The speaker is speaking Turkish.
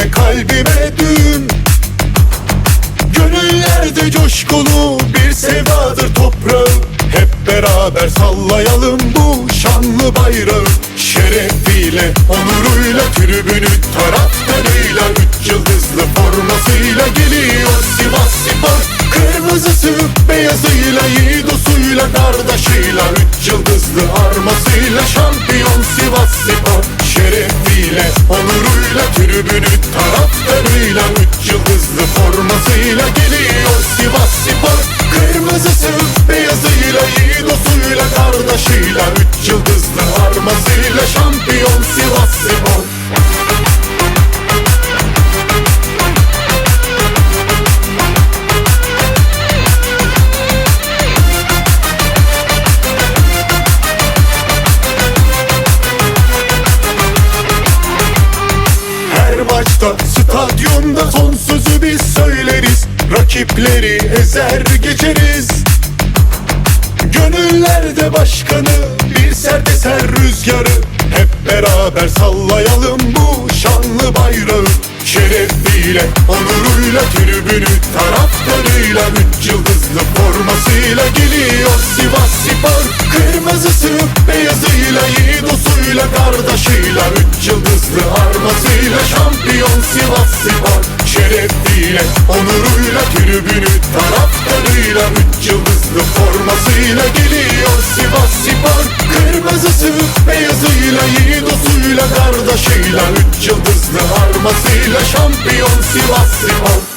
kalbime düğüm Gönüllerde coşkulu bir sevdadır toprağı. Hep beraber sallayalım bu şanlı bayrağı. Şerefiyle, onuruyla, tribünü taraftarıyla Üç yıldızlı formasıyla geliyor Sivas Spor. Kırmızısı, beyazıyla, yiğidosuyla, kardeşiyle Üç yıldızlı armasıyla şampiyon Sivas Spor Şerefiyle, onuruyla, tribünü taraftarıyla Üç yıldızlı formasıyla geliyor Sivas Spor. Kırmızısı, beyazıyla, yiğidosuyla, kardeşiyle Üç yıldızlı armasıyla şampiyon Sivas Spor maçta stadyumda son sözü biz söyleriz. Rakipleri ezer geçeriz. Gönüllerde başkanı bir sert eser rüzgarı. Hep beraber sallayalım bu şanlı bayrağı. Şerefiyle, onuruyla, tribünü taraftarıyla Üç yıldızlı formasıyla geliyor Sivas Spor. Kırmızısı, beyazıyla, yiğidosuyla, kardeşiyle Üç yıldızlı armasıyla şampiyon Sivas Spor Şerefiyle, onuruyla, tribünü taraftarıyla Üç yıldızlı formasıyla geliyor Sivas Spor Kırmızısı, beyazıyla, yiğidosuyla, kardeşiyle Üç yıldızlı armasıyla şampiyon Sivas Spor